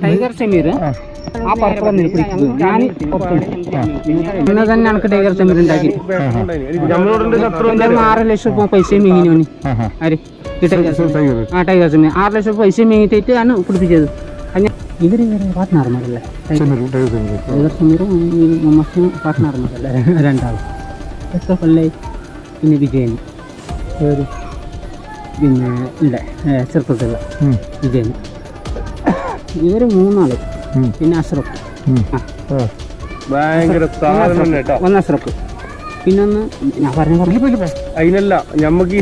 Tiger Sameer? ആ. പറപ്പുറം പിടിക്കുന്നത് ഞാൻ ഇന്ന് തന്നെ എനിക്ക് ടൈഗർ സെമീർ ഉണ്ടാക്കി. ആറ് ലക്ഷം രൂപ പൈസയും മീങ്ങിനോന് ആര്? ആ ടൈഗർ സെമീർ. ആറ് ലക്ഷം രൂപ പൈസയും മീങ്ങിട്ടിട്ട് ആണ് പിടിപ്പിച്ചത് അങ്ങനെ ഇവർ ഇവർ പാർട്ട്ണർമാരല്ലേ ടൈഗർ സമീറും ഈ മുഹമ്മദും പാർട്ട്ണർമാരല്ലേ രണ്ടാളും. എത്ര കൊല്ലായി? പിന്നെ വിജയൻ. പിന്നെ ഇല്ല ചെറുപ്പത്തിലുള്ള വിജയൻ. ഇവർ മൂന്നാൾ. പിന്നെ അഷ്റഫ് ഭയങ്കര ഒന്ന് അഷ്റഫ് പിന്നൊന്ന് ഞാൻ പറഞ്ഞു പറഞ്ഞു അതിനല്ല ഞമ്മക്ക്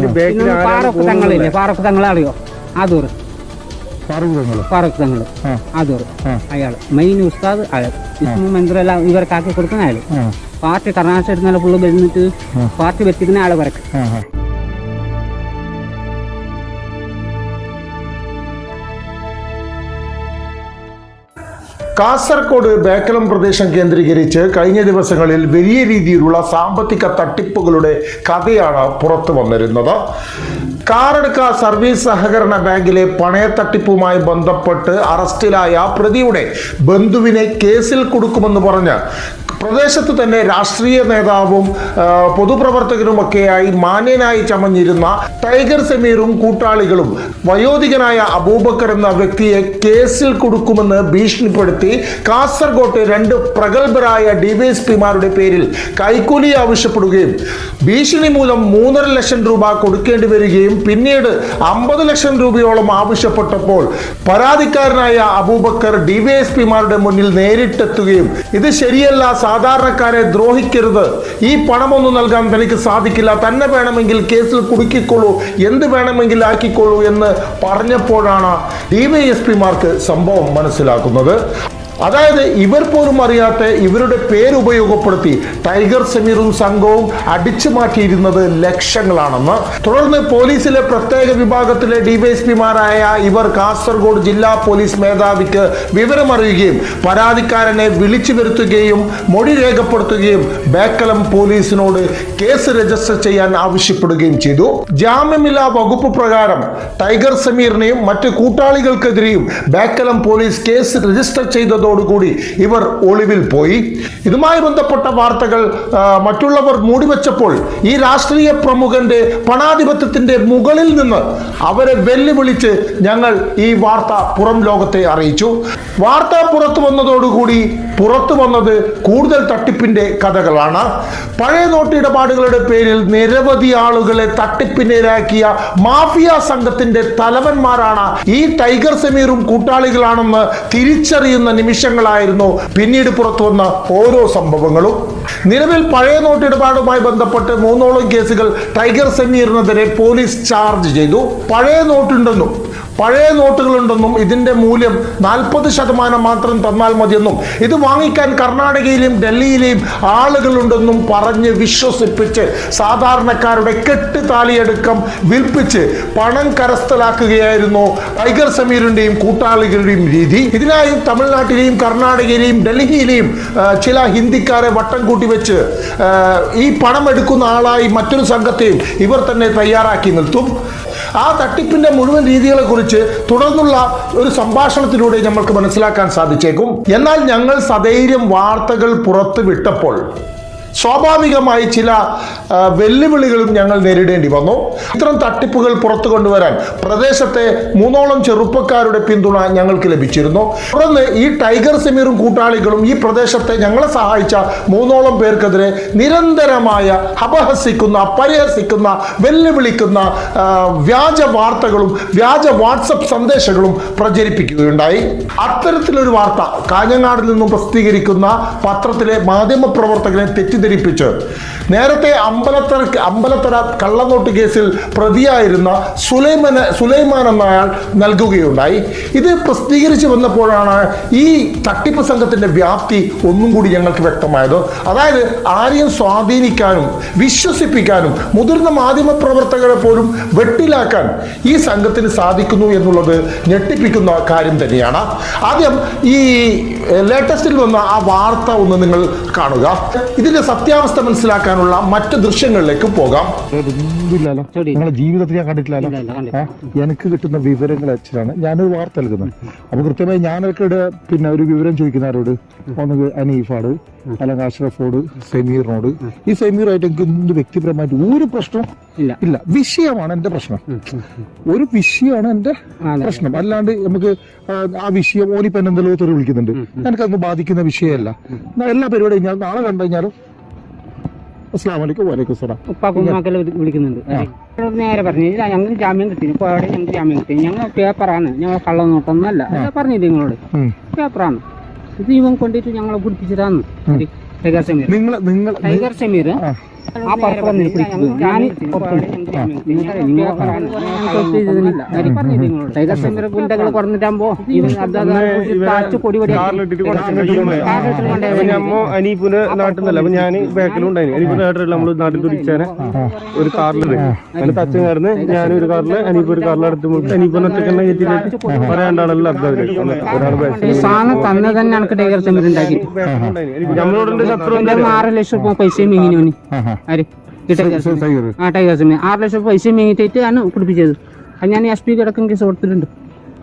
പാറക്ക് തങ്ങളില്ലേ പാറക്ക് തങ്ങളാളിയോ ആദൂർ പാറക്ക് തങ്ങൾ ആദൂർ അയാൾ. മെയിൻ ഉസ്താദ് അയാൾ. ഇസ്മു മന്ത്രെല്ലാം ഇവർക്കാക്കി കൊടുക്കുന്ന അയാൾ പാർട്ടി കർണാടക എടുത്തുള്ള പുള്ളി വരുന്നിട്ട് പാർട്ടി വെച്ചിരിക്കുന്ന ആളെ വരക്ക് കാസർഗോഡ് ബേക്കലം പ്രദേശം കേന്ദ്രീകരിച്ച് കഴിഞ്ഞ ദിവസങ്ങളിൽ വലിയ രീതിയിലുള്ള സാമ്പത്തിക തട്ടിപ്പുകളുടെ കഥയാണ് പുറത്തു വന്നിരുന്നത്. കാറെടുക്ക സർവീസ് സഹകരണ ബാങ്കിലെ പണയത്തട്ടിപ്പുമായി ബന്ധപ്പെട്ട് അറസ്റ്റിലായ പ്രതിയുടെ ബന്ധുവിനെ കേസിൽ കൊടുക്കുമെന്ന് പറഞ്ഞ് പ്രദേശത്ത് തന്നെ രാഷ്ട്രീയ നേതാവും പൊതുപ്രവർത്തകരുമൊക്കെയായി മാന്യനായി ചമഞ്ഞിരുന്ന ടൈഗർ സമീറും കൂട്ടാളികളും വയോധികനായ അബൂബക്കർ എന്ന വ്യക്തിയെ കേസിൽ കൊടുക്കുമെന്ന് ഭീഷണിപ്പെടുത്തി കാസർഗോട്ട് രണ്ട് പ്രഗത്ഭരായ ഡിവൈഎസ്പിമാരുടെ പേരിൽ കൈക്കൂലി ആവശ്യപ്പെടുകയും ഭീഷണി മൂലം മൂന്നര ലക്ഷം രൂപ കൊടുക്കേണ്ടി വരികയും പിന്നീട് അമ്പത് ലക്ഷം രൂപയോളം ആവശ്യപ്പെട്ടപ്പോൾ പരാതിക്കാരനായ അബൂബക്കർ ഡിവൈഎസ്പിമാരുടെ മുന്നിൽ നേരിട്ടെത്തുകയും ഇത് ശരിയല്ല സാധാരണക്കാരെ ദ്രോഹിക്കരുത്. ഈ പണമൊന്നും നൽകാൻ തനിക്ക് സാധിക്കില്ല. തന്നെ വേണമെങ്കിൽ കേസിൽ കുടുക്കിക്കൊള്ളൂ. എന്ത് വേണമെങ്കിൽ ആക്കിക്കൊള്ളൂ എന്ന് പറഞ്ഞപ്പോഴാണ് ഡിവൈഎസ്പിമാർക്ക് സംഭവം മനസ്സിലാക്കുന്നത്. അതായത് ഇവർ പോലും അറിയാത്ത ഇവരുടെ പേരുപയോഗപ്പെടുത്തി ടൈഗർ സമീറും സംഘവും അടിച്ചു മാറ്റിയിരുന്നത് ലക്ഷങ്ങളാണെന്ന്. തുടർന്ന് പോലീസിലെ പ്രത്യേക വിഭാഗത്തിലെ ഡിവൈഎസ്പിമാരായ ഇവർ കാസർഗോഡ് ജില്ലാ പോലീസ് മേധാവിക്ക് വിവരമറിയുകയും പരാതിക്കാരനെ വിളിച്ചു വരുത്തുകയും മൊഴി രേഖപ്പെടുത്തുകയും ബേക്കലം പോലീസിനോട് കേസ് രജിസ്റ്റർ ചെയ്യാൻ ആവശ്യപ്പെടുകയും ചെയ്തു. ജാമ്യമില്ലാ വകുപ്പ് പ്രകാരം ടൈഗർ സമീറിനെയും മറ്റ് കൂട്ടാളികൾക്കെതിരെയും ബേക്കലം പോലീസ് കേസ് രജിസ്റ്റർ ചെയ്തതോടുകൂടി ഇവർ ഒളിവിൽ പോയി. ഇതുമായി ബന്ധപ്പെട്ട വാർത്തകൾ മറ്റുള്ളവർ മൂടിവെച്ചപ്പോൾ ഈ രാഷ്ട്രീയ പ്രമുഖന്റെ പണാധിപത്യത്തിന്റെ മുകളിൽ നിന്ന് അവരെ വെല്ലുവിളിച്ച് ഞങ്ങൾ ഈ വാർത്ത പുറം ലോകത്തെ അറിയിച്ചു. വാർത്ത പുറത്തു വന്നതോടുകൂടി പുറത്തു വന്നത് കൂടുതൽ തട്ടിപ്പിന്റെ കഥകളാണ്. പഴയ നോട്ട് ഇടപാടുകളുടെ പേരിൽ നിരവധി ആളുകളെ തട്ടിപ്പിനിരയാക്കിയ മാഫിയ സംഘത്തിന്റെ തലവന്മാരാണ് ഈ ടൈഗർ സമീറും കൂട്ടാളികളാണെന്ന് തിരിച്ചറിയുന്ന നിമിഷങ്ങളായിരുന്നു പിന്നീട് പുറത്തു വന്ന ഓരോ സംഭവങ്ങളും. നിലവിൽ പഴയ നോട്ട് ഇടപാടുമായി ബന്ധപ്പെട്ട് മൂന്നോളം കേസുകൾ ടൈഗർ സമീറിനെതിരെ പോലീസ് ചാർജ് ചെയ്തു. പഴയ നോട്ടുണ്ടെന്നും പഴയ നോട്ടുകളുണ്ടെന്നും ഇതിന്റെ മൂല്യം നാൽപ്പത് ശതമാനം മാത്രം തന്നാൽ മതിയെന്നും ഇത് വാങ്ങിക്കാൻ കർണാടകയിലെയും ഡൽഹിയിലെയും ആളുകളുണ്ടെന്നും പറഞ്ഞ് വിശ്വസിപ്പിച്ച് സാധാരണക്കാരുടെ കെട്ട് താലിയടുക്കം വിൽപ്പിച്ച് പണം കരസ്ഥലാക്കുകയായിരുന്നു ടൈഗർ സമീറിന്റെയും കൂട്ടാളികളുടെയും രീതി. ഇതിനായി തമിഴ്നാട്ടിലെയും കർണാടകയിലെയും ഡൽഹിയിലെയും ചില ഹിന്ദിക്കാരെ വട്ടം കൂട്ടി വെച്ച് ഈ പണം എടുക്കുന്ന ആളായി മറ്റൊരു സംഘത്തെയും ഇവർ തന്നെ തയ്യാറാക്കി നിർത്തും ആ തട്ടിപ്പിന്റെ മുഴുവൻ രീതികളെ കുറിച്ച് തുടർന്നുള്ള ഒരു സംഭാഷണത്തിലൂടെ നമ്മൾക്ക് മനസ്സിലാക്കാൻ സാധിച്ചേക്കും. എന്നാൽ ഞങ്ങൾ സധൈര്യം വാർത്തകൾ പുറത്തു വിട്ടപ്പോൾ സ്വാഭാവികമായി ചില വെല്ലുവിളികളും ഞങ്ങൾ നേരിടേണ്ടി വന്നു. ഇത്തരം തട്ടിപ്പുകൾ പുറത്തു കൊണ്ടുവരാൻ പ്രദേശത്തെ മൂന്നോളം ചെറുപ്പക്കാരുടെ പിന്തുണ ഞങ്ങൾക്ക് ലഭിച്ചിരുന്നു. തുടർന്ന് ഈ ടൈഗർ സെമീറും കൂട്ടാളികളും ഈ പ്രദേശത്തെ ഞങ്ങളെ സഹായിച്ച മൂന്നോളം പേർക്കെതിരെ നിരന്തരമായ അപഹസിക്കുന്ന പരിഹസിക്കുന്ന വെല്ലുവിളിക്കുന്ന വ്യാജ വാർത്തകളും വ്യാജ വാട്സപ്പ് സന്ദേശങ്ങളും പ്രചരിപ്പിക്കുകയുണ്ടായി. അത്തരത്തിലൊരു വാർത്ത കാഞ്ഞങ്ങാടിൽ നിന്നും പ്രസിദ്ധീകരിക്കുന്ന പത്രത്തിലെ മാധ്യമ പ്രവർത്തകനെ തെറ്റിദ്ധരിപ്പിച്ച് നേരത്തെ അമ്പലത്തറ അമ്പലത്തറ കള്ളനോട്ട് കേസിൽ പ്രതിയായിരുന്ന സുലൈമാൻ സുലൈമാൻ എന്ന അയാൾ നൽകുകയുണ്ടായി. ഇത് പ്രസിദ്ധീകരിച്ച് വന്നപ്പോഴാണ് ഈ തട്ടിപ്പ് സംഘത്തിന്റെ വ്യാപ്തി ഒന്നും കൂടി ഞങ്ങൾക്ക് വ്യക്തമായത്. അതായത് ആരെയും സ്വാധീനിക്കാനും വിശ്വസിപ്പിക്കാനും മുതിർന്ന മാധ്യമ പ്രവർത്തകരെ പോലും വെട്ടിലാക്കാൻ ഈ സംഘത്തിന് സാധിക്കുന്നു എന്നുള്ളത് ഞെട്ടിപ്പിക്കുന്ന കാര്യം തന്നെയാണ്. ആദ്യം ഈ ലേറ്റസ്റ്റിൽ വന്ന ആ വാർത്ത ഒന്ന് നിങ്ങൾ കാണുക. ഇതിന്റെ സത്യാവസ്ഥ മനസ്സിലാക്കാനുള്ള മറ്റു ദൃശ്യങ്ങളിലേക്ക് പോകാം. നിങ്ങളെ ജീവിതത്തിൽ ഞാൻ കണ്ടിട്ടില്ലല്ലോ? എനിക്ക് കിട്ടുന്ന വിവരങ്ങൾ വെച്ചിട്ടാണ് ഞാനൊരു വാർത്ത നൽകുന്നത് അപ്പൊ കൃത്യമായി ഞാനൊക്കെ ഇവിടെ പിന്നെ ഒരു വിവരം ചോദിക്കുന്ന ചോദിക്കുന്നവരോട് ഒന്ന് അനീഫാട് അല്ലെങ്കിൽ അഷ്റഫോട് സെമീറിനോട്. ഈ സെമീറായിട്ട് എനിക്ക് എന്ത് വ്യക്തിപരമായിട്ട് ഒരു പ്രശ്നവും ഇല്ല. വിഷയമാണ് എന്റെ പ്രശ്നം. ഒരു വിഷയമാണ് എന്റെ പ്രശ്നം. അല്ലാണ്ട് നമുക്ക് ആ, വിഷയം ഓനിപ്പോ എന്തെങ്കിലും എന്തെല്ലോ തെറി വിളിക്കുന്നുണ്ട് എനിക്കതൊന്നും ബാധിക്കുന്ന വിഷയമല്ല. എല്ലാ പരിപാടിയും ഞാൻ നാളെ കണ്ടു കഴിഞ്ഞാലും അസ്ലാം വലൈക്കും വലൈക്കും സലാം ഉപ്പാക്കും ഉമ്മാക്കെല്ലാം വിളിക്കുന്നുണ്ട്. നേരെ പറഞ്ഞു ഞങ്ങൾക്ക് ജാമ്യം കിട്ടി. ഇപ്പോൾ അവിടെ ഞങ്ങൾക്ക് ജാമ്യം കിട്ടി. ഞങ്ങൾ പേപ്പറാണ്. ഞങ്ങൾ കള്ളം നോട്ടൊന്നല്ല പറഞ്ഞില്ല നിങ്ങളോട്. പേപ്പറാണ്. ഇത് ഇവൻ കൊണ്ടിട്ട് ഞങ്ങളെ പിടിപ്പിച്ചതാന്ന് ഒരു ടൈഗർ സമീർ. ടൈഗർ സമീർ ആ. പർപ്പറം പിടിച്ചത് ഞാൻ? ടൈഗർ സെന്റർ ഗുണ്ടകൾ കുറഞ്ഞിട്ടാകുമ്പോ അനീപ്പിന്റെ നാട്ടിൽ അപ്പൊ ഞാൻ ബാക്കിലും ഉണ്ടായിരുന്നു അനീപ്പിന്റെ നാട്ടിൽ നമ്മൾ നാട്ടിൽ തുടിച്ചാനെ ഒരു കാറിലുണ്ട് എന്നിട്ട് അച്ഛൻ കാറിന് ഞാൻ ഒരു കാറിൽ അനീപ്പ് ഒരു കാറിൽ അടുത്ത് മുട്ടി. അനീപ്പിനെ ഒറ്റക്കെണ്ണ കയറ്റിട്ട് പറയാണ്ടാണല്ലോ അർത്ഥം ഒരാൾ സാധനം തന്നെ തന്നെ എനിക്ക് ടൈഗർ സെന്റർ ഉണ്ടാക്കി. നമ്മളോട് ശത്രു ആറ് ലക്ഷം രൂപ പൈസയും മീങ്ങിന് ആ ടൈഗർ സമീർ ആറ് ലക്ഷം പൈസ ആണ് കുടിപ്പിച്ചത് അത് ഞാൻ എസ് പി കിടക്കും കേസ് കൊടുത്തിട്ടുണ്ട്.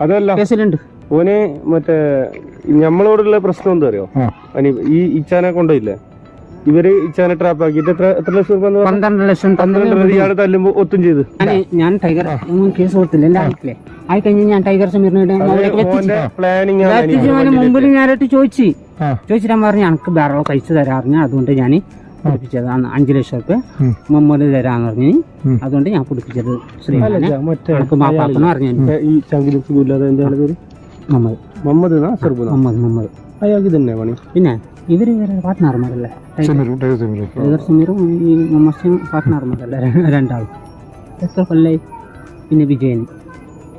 അതല്ല. കേസിലുണ്ട്. ഓന് മറ്റേ നമ്മളോടുള്ള പ്രശ്നം എന്താ അറിയോ ഈ ഇച്ചാനെ കൊണ്ടുപോയില്ലേ ഇവർ ഇച്ചാനെ ട്രാപ്പ് ആക്കിയിട്ട് എത്ര എത്ര ലക്ഷം രൂപ പന്ത്രണ്ട് ലക്ഷം പന്ത്രണ്ട് ഇയാൾ തല്ലുമ്പോ ഒത്തും ചെയ്ത്. ഞാൻ ടൈഗർ കേസ് കൊടുത്തില്ല. എന്റെ ആയിട്ടില്ലേ ആയി കഴിഞ്ഞ് ഞാൻ ടൈഗർ സമീറിനെ പ്ലാനിങ് മുമ്പിൽ ഞാനായിട്ട് ചോദിച്ചു. ചോദിച്ചിട്ട് പറഞ്ഞു എനിക്ക് വേറെ കഴിച്ചു തരാറിഞ്ഞ അതുകൊണ്ട് ഞാൻ പിടിപ്പിച്ചതാണ് അഞ്ചു ലക്ഷം റുപ്യ മുമ്പിൽ തരാന്ന് പറഞ്ഞു. അതുകൊണ്ട് ഞാൻ പഠിപ്പിച്ചത് ശ്രീമാനെ. പറഞ്ഞു ഈ ചങ്കിലും സുഖമില്ലാതെ എന്താണ് പേര്? മമ്മദ് മമ്മദ് മുഹമ്മദ് മുഹമ്മദ്. അയാൾക്ക് തന്നെ പണി. പിന്നെ ഇവർ വേറെ പാർട്ട്ണർമാരല്ലേ? സമീറും ടൈഗർ സമീറും ഈ മുഹമ്മദ് പാർട്ട്ണർമാരല്ലേ? രണ്ടാളും. എത്ര കൊല്ലായി? പിന്നെ വിജയൻ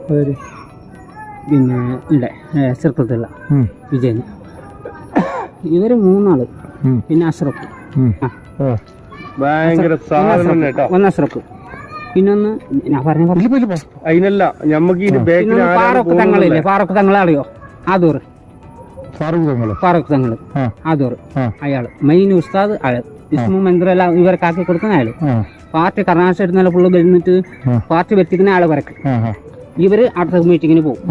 അവർ പിന്നെ ഇവിടെ ചെറുപ്പത്തുള്ള വിജയൻ വിജയന്. ഇവർ മൂന്നാൾ. പിന്നെ അഷ്റഫ്. ഭയങ്കര സാധനം കേട്ടോ. ഒന്ന് അഷ്റഫ് പിന്നൊന്ന് ഞാൻ പറഞ്ഞ. അതിനല്ല ഞമ്മക്ക് പാറക്ക് തങ്ങളില്ലേ? പാറക്ക് തങ്ങളെ അറിയോ ആദൂർ. ഫാറൂഖ് തങ്ങൾ. പാറക്ക് തങ്ങൾ. ആദൂർ. അയാൾ. മെയിൻ ഉസ്താദ് അയാൾ. ഇസ്മു മെന്ത്രെല്ലാം ഇവർക്ക് ആക്കി കൊടുക്കുന്ന അയാൾ. പാർട്ടി കർണാടക ഇടുന്ന പുള്ളി ആ. പാർട്ടി വെച്ചിരിക്കുന്ന ആൾ വരക്ക്. ഇവർ അടുത്ത മീറ്റിങ്ങിന് പോകും.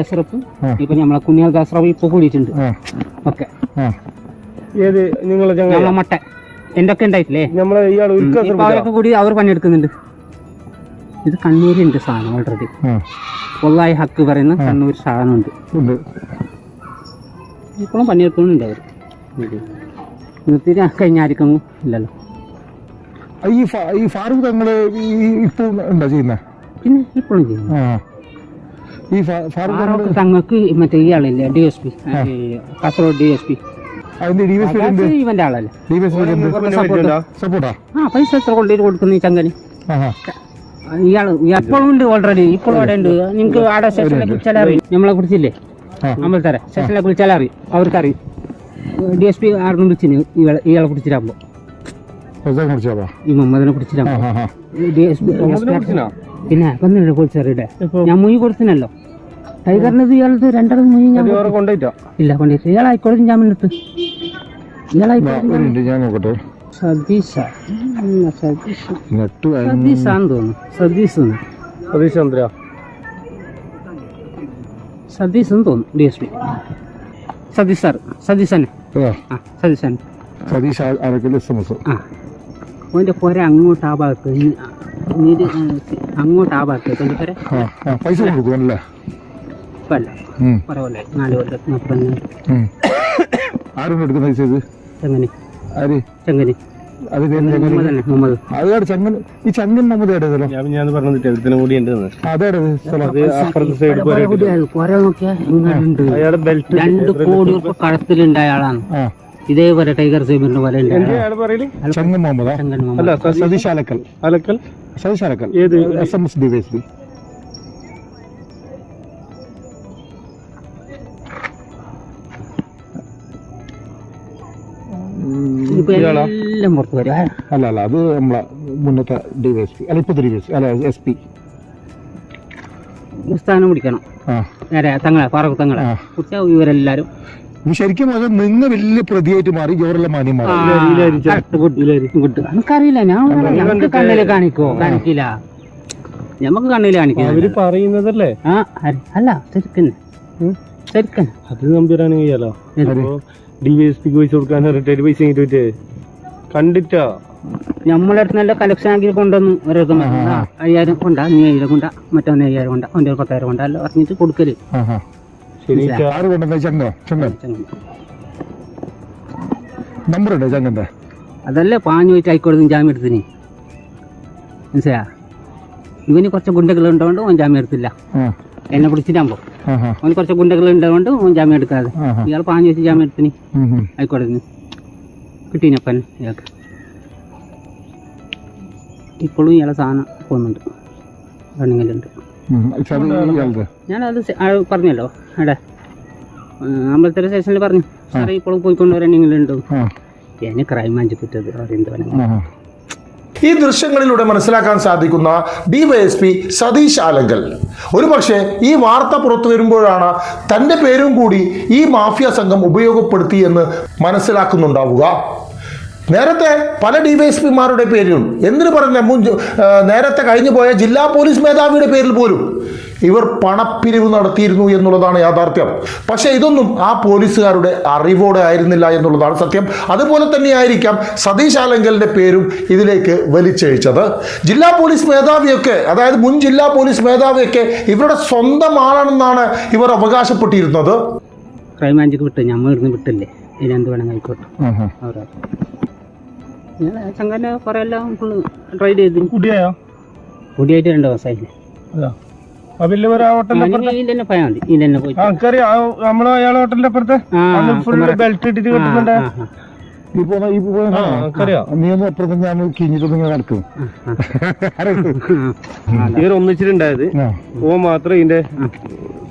അസ്രഫ് ആ. ഇപ്പൊ നമ്മളെ കുഞ്ഞാൽ അസ്രഫ് ഇപ്പൊ കൂടിയിട്ടുണ്ട്. ഓക്കെ. ഏത് നിങ്ങളെ നമ്മളെ മട്ട എന്തൊക്കെ ഉണ്ടായിട്ടില്ലേ? നമ്മളെ ഇയാൾ ഇപ്പൊ അവരൊക്കെ കൂടി അവർ പണിയെടുക്കുന്നുണ്ട്. ഇത് കണ്ണൂരിന്റെ സാധനം ഓൾറെഡി പൊള്ളായി ഹക്ക് പറയുന്ന കണ്ണൂർ സാധനമുണ്ട്. ഉണ്ട്. ഇപ്പോഴും പണിയെടുക്കുന്നുണ്ട് അവർ നിർത്തിയിട്ട് കഴിഞ്ഞായിരിക്കും ഇല്ലല്ലോ. ഈ ഫാ- ഈ ഫാറൂഖ് തങ്ങൾ ഇപ്പൊ എന്താ ചെയ്യുന്നത് പിന്നെ ഇപ്പോഴും ചെയ്യുന്നു. ആ. ഈ ഫാ- ഫാറൂഖ് തങ്ങൾ ആറൊക്കെ തങ്ങൾക്ക് മറ്റേ ഇയാളില്ലേ D S P Kasaragod D S P ഇവന്റെ ആളല്ലേ. സപ്പോർട്ടാ ആ? പൈസ എത്ര കൊണ്ടിട്ട് കൊടുക്കുന്ന ഈ ചങ്കന്. ഇയാൾ എപ്പോഴും ഉണ്ട് ഓൾറെഡി ഇപ്പോഴും അവിടെ ഉണ്ട്. നിങ്ങൾക്ക് ആടെ സെഷനെ കുറിച്ചാൽ അറിയും. നമ്മളെ കുറിച്ചില്ലേ? ആ. അമ്പലത്തര സെക്ഷനെ കുറിച്ചാൽ അറിയും. അവർക്കറിയും. ഡി എസ് പി ആർക്കും വിളിച്ചിന് ഇയാളെ കുറിച്ചിട്ടാകുമ്പോൾ ഈ മുഹമ്മദിനെ പിന്നെ കുറിച്ചറിയുടെ ഞാൻ മുയി കൊടുത്തിനല്ലോ. ടൈഗറിന് ഇത് ഇയാളത് രണ്ടര മുയി ഞാൻ ഇല്ല കൊണ്ടുപോയിട്ട് ഇയാൾ ഹൈക്കോടതി ജാമ്യം എടുത്ത് ഇയാൾ ആ, ഹൈക്കോടതി ഒരു മിനിറ്റ് ഞാൻ നോക്കട്ടെ. ഉം, സതീഷ് നെറ്റ് തോന്നുന്നു എന്ന്. സതീഷ് ചന്ദ്ര സതീഷ് എന്ന് തോന്നുന്നു D S P Satheesh sir Satheesh ആ. തന്നെ സതീഷ് ഓന്റെ പുര അങ്ങോട്ട് ആ ഭാഗത്ത് നീര് അങ്ങോട്ട് ആ ഭാഗത്ത് എന്റെ പുര. പൈസ കൊടുക്കും അല്ലേ? ഇപ്പം അല്ല ഉം, പുറ കൊല്ലായി നാല് കൊല്ലം. നാൽപ്പത് ആരും എടുക്കുന്ന പൈസ ഇത് ചെങ്ങനി. ആര്? ചെങ്ങനി. അത് മുഹമ്മദ് അതാണ് ചങ്ങൻ ഈ ചങ്ങൻ മുഹമ്മദ് ഏടേതല്ലോ. ഞാൻ പറഞ്ഞിട്ട് കൂടി ഉണ്ട് അതേടത് അയാളുടെ ബെൽറ്റ് രണ്ട് കോടി രൂപ ഇതേപോലെ ടൈഗർ സേബിന്റെ പോലെ ചങ്ങൻ മുഹമ്മദാ? അല്ല സതീഷ് അലക്കൽ? ഏത്? എസ് എം എസ് ഡിവൈസ് എല്ലാം പുറത്ത് വരും. അല്ല അല്ല അത് നമ്മളെ മുന്നത്തെ ഡിവൈഎസ്പി അല്ല ഇപ്പോഴത്തെ ഡിവൈസ് അല്ല എസ് പി. സ്ഥാനം പിടിക്കണം. നേരെ തങ്ങളെ പാറക്കു തങ്ങളെ. ആ. ഇവരെല്ലാരും. ശരിക്കും അത് നിങ്ങൾ വലിയ പ്രതിയായിട്ട് മാറി ജോറെല്ലാം മാന്യം മാറി നമുക്കറിയില്ല ഞാൻ നമുക്ക് കണ്ണിൽ കാണിക്കോ? കാണിക്കില്ല. നമുക്ക് കണ്ണിൽ കാണിക്കാം അവർ പറയുന്നതല്ലേ? അല്ല ശരിക്കന്നെ ശരിക്കന്നെ അത് നമ്പിരാണെങ്കിൽ ഡി വൈ എസ് പിക്ക് പൈസ കൊടുക്കാൻ പറഞ്ഞിട്ട് പൈസ കിട്ടിട്ട് കണ്ടിട്ടാ? നമ്മളെ അടുത്ത് നല്ല കലക്ഷൻ ആക്കി കൊണ്ടുവന്നു. ഓരോരുത്തർ അയ്യായിരം കൊണ്ടാ നീ അയ്യായിരം കൊണ്ടാ മറ്റവനെ അയ്യായിരം കൊണ്ടാ അവന്റെ ഒരു പത്തായിരം കൊണ്ടാ അല്ല പറഞ്ഞിട്ട് കൊടുക്കൽ. അതല്ലേ പാഞ്ഞു പോയിട്ട് ഹൈക്കോടതി ജാമ്യം എടുത്തിന് മനസ്സിലാ ഇവന് കുറച്ച് ഗുണ്ടകൾ ഉണ്ടോണ്ട് ഓൻ ജാമ്യം എടുത്തില്ല. എന്നെ പിടിച്ചിട്ടാകുമ്പോ. അവന് കുറച്ച് ഗുണ്ടകൾ ഉണ്ടായതുകൊണ്ട് ഓൻ ജാമ്യം എടുക്കാതെ. ഇയാൾ പാഞ്ഞു വെച്ച് ജാമ്യം എടുത്തിന്. ആയിക്കോട്ടെ കിട്ടിനപ്പൻ ഇയാൾക്ക്. ഇപ്പോഴും ഇയാളെ സാധനം പോകുന്നുണ്ട്. റണ്ണിങ്ങിലുണ്ട്. ഞാനത് പറഞ്ഞല്ലോ. അവിടെ അമ്പലത്തര സ്റ്റേഷനിൽ പറഞ്ഞു. സാറേ ഇപ്പോഴും പോയിക്കൊണ്ട് റണ്ണിങ്ങിലുണ്ട്. എന്നെ ക്രൈം അഞ്ച് കിട്ടത് അവരെന്ത് ആഹാ. ഈ ദൃശ്യങ്ങളിലൂടെ മനസ്സിലാക്കാൻ സാധിക്കുന്ന ഡിവൈഎസ്പി സതീഷ് ആലങ്കൽ. ഒരുപക്ഷെ ഈ വാർത്ത പുറത്തു വരുമ്പോഴാണ് തന്റെ പേരും കൂടി ഈ മാഫിയ സംഘം ഉപയോഗപ്പെടുത്തി എന്ന് മനസ്സിലാക്കുന്നുണ്ടാവുക. നേരത്തെ പല ഡിവൈഎസ്പിമാരുടെ പേരിലും എന്തിനു പറഞ്ഞ മുൻ നേരത്തെ കഴിഞ്ഞു പോയ ജില്ലാ പോലീസ് മേധാവിയുടെ പേരിൽ പോലും ഇവർ പണപ്പിരിവ് നടത്തിയിരുന്നു എന്നുള്ളതാണ് യാഥാർത്ഥ്യം. പക്ഷേ ഇതൊന്നും ആ പോലീസുകാരുടെ അറിവോടെ ആയിരുന്നില്ല എന്നുള്ളതാണ് സത്യം. അതുപോലെ തന്നെയായിരിക്കാം സതീഷ് ആലങ്കലിന്റെ പേരും ഇതിലേക്ക് വലിച്ചഴിച്ചത്. ജില്ലാ പോലീസ് മേധാവിയൊക്കെ അതായത് മുൻ ജില്ലാ പോലീസ് മേധാവിയൊക്കെ ഇവരുടെ സ്വന്തം ആളാണെന്നാണ് ഇവർ അവകാശപ്പെട്ടിരുന്നത്. ക്രൈം ബ്രാഞ്ചിക്ക് വിട്ട് ഞമ്മ ഇവിടുന്ന് വിട്ടില്ലേ? എന്ത് വേണം ആയിക്കോട്ടെ. ചങ്കന്റെ കുറേ എല്ലാം ഫുള്ള് ട്രൈ ചെയ്തു. കുടിയായോ? കുടിയായിട്ട് രണ്ട് ദിവസമായില്ലേ വലിയ ഒരു ഹോട്ടലിന്റെ അപ്പുറത്തെ? നമ്മളെ അയാളെ ഹോട്ടലിന്റെ അപ്പുറത്തെ? ഫുള്ള് ബെൽറ്റ് ഇട്ടിട്ട് കിട്ടുന്നുണ്ട്. നീ ഒന്ന് അപ്പുറത്ത് ഞാൻ കിഞ്ഞിട്ട് നിങ്ങൾ നടക്കും. ഇവർ ഒന്നിച്ചിട്ടുണ്ടായത്. ഓ മാത്രം ഇതിന്റെ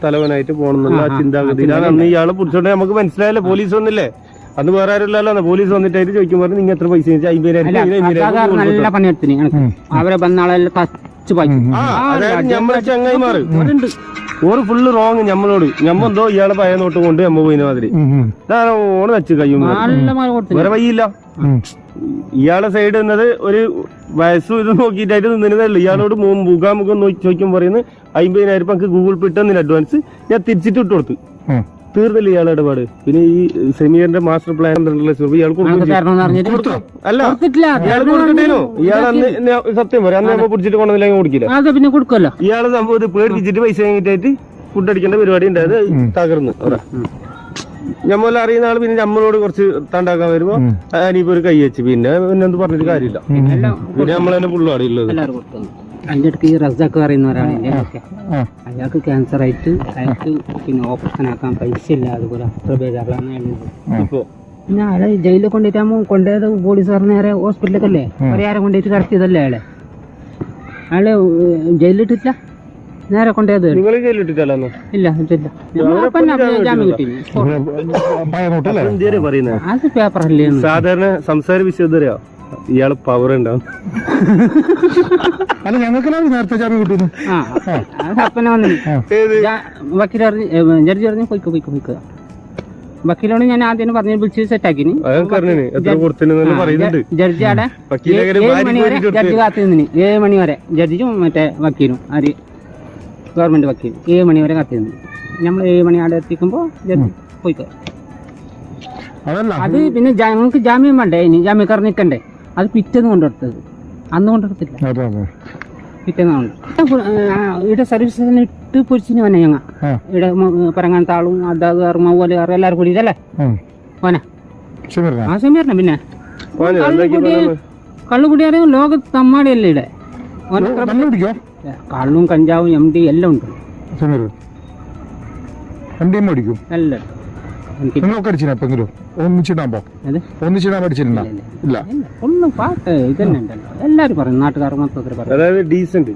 തലവനായിട്ട് പോകണമെന്നുള്ള ചിന്താഗതി. ഞാൻ അന്ന് ഇയാളെ പിടിച്ചോണ്ട് നമുക്ക് മനസ്സിലായല്ലേ പോലീസ് വന്നില്ലേ? അന്ന് വേറെ ആരും ഇല്ലല്ലോ പോലീസ് വന്നിട്ടായിട്ട് പറഞ്ഞു നിങ്ങൾ എത്ര പൈസ? ചോദിച്ചാൽ നല്ല പണിയെടുത്തിന് അവരെ തച്ച് പായി അതായത് ഞമ്മളെ ചങ്ങായിമാര്. ഓറ് ഫുള്ള് റോങ് ഞമ്മളോട്. ഞമ്മ എന്തോ ഇയാളെ പഴയ നോട്ട് കൊണ്ട് ഞമ്മ പോയിന് മാതിരി. ഓണ് വെച്ച് കൊടുത്തു വേറെ വയ്യില്ല ഇയാളെ സൈഡ് എന്നത് ഒരു വയസ്സും ഇത് നോക്കിയിട്ടായിട്ട് നിന്നതേ ഇയാളോട് മുഖാമുഖം നോക്കി ചോദിക്കുമ്പോൾ പറയുന്നത് അമ്പതിനായിരം രൂപ ഗൂഗിൾ പേ ഇട്ടെന്നില്ല അഡ്വാൻസ് ഞാൻ തിരിച്ചിട്ട് ഇട്ട് കൊടുത്തു. തീർന്നില്ല ഇയാളുടെ ഇടപാട്. പിന്നെ ഈ സെമിയറിന്റെ മാസ്റ്റർ പ്ലാൻ പന്ത്രണ്ട് ലക്ഷം രൂപ ഇയാൾ അല്ല ഇയാൾ കൊടുക്കണ്ടേനോ ഇയാൾ അന്ന് സത്യം പറയാം. അന്ന് നമ്മൾ പിടിച്ചിട്ട് കൊണ്ടുവന്നില്ലെങ്കിൽ കൊടുക്കില്ല. പിന്നെ കൊടുക്കുമല്ലോ ഇയാളെ സംഭവം പേടിപ്പിച്ചിട്ട് പൈസ കഴിഞ്ഞിട്ടായിട്ട് ഫുഡ് അടിക്കേണ്ട പരിപാടി ഉണ്ടായത് തകർന്ന്. അവിടെ. അറിയുന്ന ആൾ പിന്നെ നമ്മളോട് കുറച്ച് തണ്ടാക്കാൻ വരുമ്പോ അനിയിപ്പോ ഒരു കൈ വെച്ച് പിന്നെ പിന്നെ എന്ത് പറഞ്ഞിട്ട് കാര്യമില്ല. പിന്നെ നമ്മൾ തന്നെ ഫുള്ളാണ് അതിന്റെ അടുത്ത് ഈ റസാക്ക് പറയുന്ന ഒരാളെ അയാൾക്ക് ക്യാൻസർ ആയിട്ട് അയാൾക്ക് പിന്നെ ഓപ്പറേഷൻ ആക്കാൻ പൈസ ഇല്ല അതുപോലെ അത്ര ബേജാറിലാണ് അയാൾ ഇപ്പൊ പിന്നെ അയാളെ ജയിലിൽ കൊണ്ടുപോയിട്ടാകുമ്പോൾ കൊണ്ടുപോയത് പോലീസുകാർ നേരെ ഹോസ്പിറ്റലിലേക്കല്ലേ പരിഹാരം കൊണ്ടുപോയിട്ട് ചെയ്തല്ലേ അയാളെ അയാളെ ജയിലിലിട്ടില്ല നേരെ കൊണ്ടുപോയത് ഇല്ല ജാമ്യം കിട്ടിയില്ല അത് പേപ്പറല്ലേ സാധാരണ സംസാര വിശുദ്ധരയോ ഇയാൾ പവർ ഉണ്ടാവും. അല്ല ഞങ്ങൾക്കെല്ലാം നേരത്തെ ജാമ്യം കിട്ടുന്നു അപ്പനെ വക്കീൽ പറഞ്ഞു ജഡ്ജി പറഞ്ഞു പോയിക്കോ പോയിക്കോ പോയിക്കോ. വക്കീലോട് ഞാൻ ആദ്യം പറഞ്ഞു വിളിച്ച് സെറ്റാക്കിന് ജഡ്ജി അവിടെ ഏഴ് മണി വരെ ജഡ്ജി കാത്തു നിന്നിന് ഏഴ് മണി വരെ. ജഡ്ജിയും മറ്റേ വക്കീലും ആര്? ഗവൺമെന്റ് വക്കീലും. ഏഴ് മണി വരെ കാത്തു നിന്നു നമ്മൾ ഏഴ് മണി അവിടെ എത്തിക്കുമ്പോൾ ജഡ്ജി പോയിക്കോ. അത് പിന്നെ ഞങ്ങൾക്ക് ജാമ്യം വേണ്ടേ? ഇനി ജാമ്യക്കാർ നിൽക്കണ്ടേ അത് പിറ്റേന്ന് കൊണ്ടെടുത്തത് അന്ന് കൊണ്ടെടുത്തില്ല അതെ അതെ. പിറ്റേന്ന് കൊണ്ട് ഇവിടെ സർവീസിന് ഇട്ട് പൊരിച്ചിന് വന്നെ ഞങ്ങ. ആ. ഇവിടെ പറങ്ങാൻ താളും അതാറ് മൗവൽ കാറ് എല്ലാവരും കൂടി ഇതല്ലേ. ഓനെ ആ സമീറിനെ പിന്നെ. കള്ളുകുടിയാറിയ ലോകത്ത് തമ്മാടിയല്ലേ ഇവിടെ കള്ളും കഞ്ചാവും എം ഡി എല്ലാം ഉണ്ട്. എല്ലാം. എനിക്ക് നിങ്ങളൊക്കെ അടിച്ചിനാ എപ്പെങ്കിലും ഒന്നിച്ചിടാമ്പോ ഒന്നിച്ചിടാൻ പഠിച്ചിട്ടുണ്ടോ? ഇല്ല ഇല്ല. ഒന്നും പാട്ട് ഇതന്നെ ഉണ്ടല്ലോ. എല്ലാവരും പറയും നാട്ടുകാർ മൊത്തത്തിൽ പറയും. അതായത് ഡീസന്റ്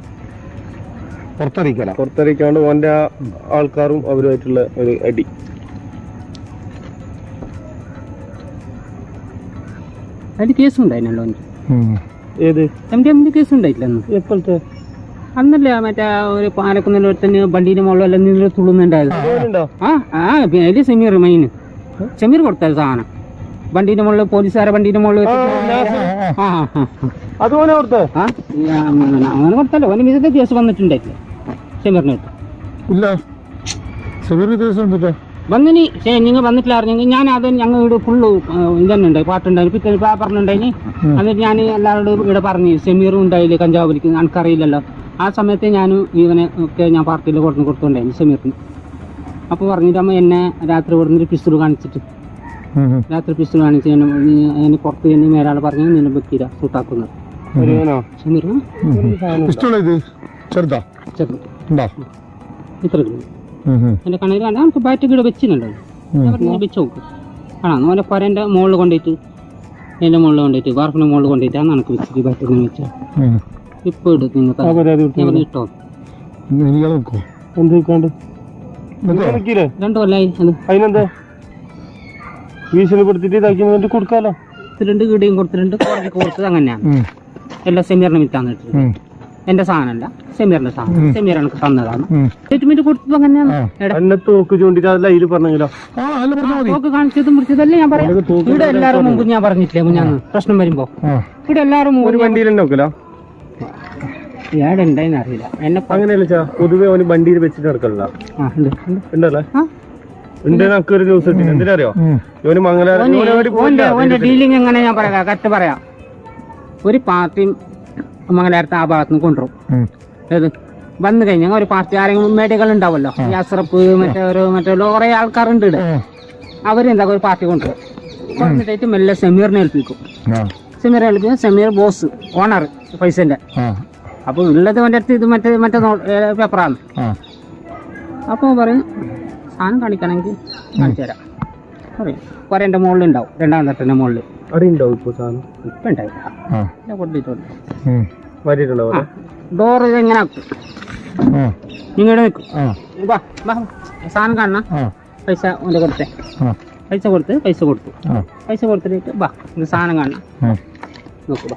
പുറത്തറിയിക്കല. പുറത്തിറക്കാണ്ട് ഓന്റെ ആൾക്കാരും അവരുമായിട്ടുള്ള ഒരു അടി. അതിൽ കേസ് ഉണ്ടായിരുന്നല്ലോ എനിക്ക്. ഏത്? എം ഡി എമ്മിന്റെ കേസ് ഉണ്ടായിട്ടില്ല എപ്പോഴത്തെ? അന്നല്ലേ മറ്റേ ഒരു പാലക്കുന്നിൽ ഒരുത്തന് വണ്ടീന്റെ മുകളിലെല്ലാം നിന്ന് തുള്ളുന്നുണ്ടായിരുന്നു. ആ ആ പിന്നെ സെമീർ മൈന് ഷമീർ കൊടുത്താൽ സാധനം. വണ്ടീന്റെ മുകളിൽ പോലീസുകാരെ വണ്ടീന്റെ മുകളിൽ അതുപോലെ അങ്ങനെ കൊടുത്തല്ലോ. അവന് വിധത്തെ കേസ് വന്നിട്ടുണ്ട്. സെമീറിന് ഇല്ല. വന്നിനി ശേ നിങ്ങൾ വന്നിട്ടില്ല അറിഞ്ഞെങ്കിൽ ഞാൻ അത് ഞങ്ങൾ ഇവിടെ ഫുള്ള് ഇതന്നെ ഉണ്ടായി പാട്ടുണ്ടായി പിറ്റേ പറഞ്ഞിട്ടുണ്ടായിനി. എന്നിട്ട് ഞാൻ എല്ലാവരോടും ഇവിടെ പറഞ്ഞു സെമീറും ഉണ്ടായില്ലേ കഞ്ചാവ് വലിക്കുന്നത് എനിക്കറിയില്ലല്ലോ ആ സമയത്ത് ഞാൻ ഇവനെ ഒക്കെ ഞാൻ പാർട്ടിയിൽ കൊടുത്ത് കൊടുത്തുണ്ടായിരുന്നു സമീറിന്. അപ്പോൾ പറഞ്ഞിട്ട് അമ്മ എന്നെ രാത്രി ഇവിടുന്ന് ഒരു പിസ്റ്റൾ കാണിച്ചിട്ട്. രാത്രി പിസ്റ്റൾ കാണിച്ച് എന്നെ പുറത്ത് എന്നെ മേലാൾ പറഞ്ഞു നിന്നെ വെക്കില്ല സൂട്ടാക്കുന്നത് ചെറുതാ? ചെറുത്. ഇത്ര എന്റെ കണ്ണിൽ കണ്ടാൽ നമുക്ക് ബാറ്റ് കീട് വെച്ചിട്ടുണ്ടല്ലോ വെച്ച് നോക്ക്. ആണോ ഓന്റെ പരന്റെ മുകളിൽ കൊണ്ടുപോയിട്ട് എന്റെ മുകളിൽ കൊണ്ടുപോയിട്ട് വാർപ്പിന്റെ മുകളിൽ കൊണ്ടുപോയിട്ടാണ് എനിക്ക് വെച്ചിട്ട് ബാറ്റ് ഇങ്ങനെ ആ പരാതി കൊടുത്തു. ഇട്ടോ. എനിക്ക് നോക്കോ എന്ത് വെക്കാണ്ട് നിൽക്കില്ലേ രണ്ടു കൊല്ലായി. അത് അതിനെന്താ? ഭീഷണിപ്പെടുത്തിട്ട് ഇതാക്കി വേണ്ടി കൊടുക്കാലോ? കൊടുത്തിട്ടുണ്ട് കീടിയും കൊടുത്തിട്ടുണ്ട് കോടതി കൊടുത്തത് അങ്ങനെയാണ്. എല്ലാം വിറ്റാന്ന് ഇട്ടത് എന്റെ സാധനമല്ല സെമീറിന്റെ സാധനം. സെമീർ എനിക്ക് തന്നതാണ്. സ്റ്റേറ്റ്മെന്റ് കൊടുത്തത് അങ്ങനെയാണ്. തോക്ക് ചൂണ്ടിട്ട് പറഞ്ഞെങ്കിലോ? തോക്ക് കാണിച്ചതും മുറിച്ചതല്ലേ ഞാൻ പറയാം? ഇവിടെ എല്ലാവരും മുമ്പ് ഞാൻ പറഞ്ഞിട്ടില്ലേ ഞാൻ പ്രശ്നം വരുമ്പോ? ഇവിടെ എല്ലാവരും ഒരു മുമ്പ് വണ്ടിയിൽ തന്നെ നോക്കല ഏടെ ഉണ്ടായിന്ന് അറിയില്ല എന്നെ പ- അങ്ങനെയല്ല ചാ പൊതുവെ അവന് വണ്ടിയിൽ വെച്ചിട്ട്. ഉണ്ടല്ലേ? ഉണ്ട് നമുക്ക് ഒരു ന്യൂസ് കിട്ടി എന്തിനറിയോ? ഉം. ഇവന് മംഗലാരം ഓന് ഇവന് വേണ്ടി ഓന്റെ ഓന്റെ ഡീലിംഗ് എങ്ങനെ ഞാൻ പറയാം കറക്റ്റ് പറയാം. ഒരു പാർട്ടി മംഗലാരത്തെ ആ ഭാഗത്ത് നിന്ന് കൊണ്ടുവരും. ഏത്? വന്നു കഴിഞ്ഞാൽ ഒരു പാർട്ടി ആരെങ്കിലും മേടികൾ ഉണ്ടാവല്ലോ ഈ അസ്രപ്പ് മറ്റേ ഒരു മറ്റേ കുറെ ആൾക്കാരുണ്ട് ഇവിടെ. അവരെന്താ ഒരു പാർട്ടി കൊണ്ടുവരും? കൊണ്ടിട്ടായിട്ട് മെല്ലെ സെമീറിനെ ഏൽപ്പിക്കും. സെമീർ സെമീറിനെ ഏൽപ്പിക്കും സെമീർ ബോസ് ഓണർ പൈസന്റെ ആ. അപ്പോൾ ഉള്ളത് അവന്റെ അടുത്ത് ഇത് മറ്റേ മറ്റേ പേപ്പറാണ് അപ്പൊ അപ്പോൾ പറയും സാധനം കാണിക്കണമെങ്കിൽ കാണിച്ചു തരാം. പറയും കുറേ എന്റെ മുകളിലുണ്ടാവും രണ്ടാം തട്ടിന്റെ മുകളിൽ അവിടെ ഉണ്ടാവും ഇപ്പൊ സാധനം? ഇപ്പം ഉണ്ടായില്ല. മാറ്റിയിട്ടുണ്ടാവും ആ. ഡോറ് എങ്ങനെ ആക്കും. നിങ്ങളുടെ നിൽക്കും. ആ. വാ വാ. സാധനം കാണണം. പൈസ ഓന്റെ കൊടുത്തേ. പൈസ കൊടുത്ത് പൈസ കൊടുത്തു. പൈസ കൊടുത്തിട്ട് വാ ഇത് സാധനം കാണണം. നോക്കൂ.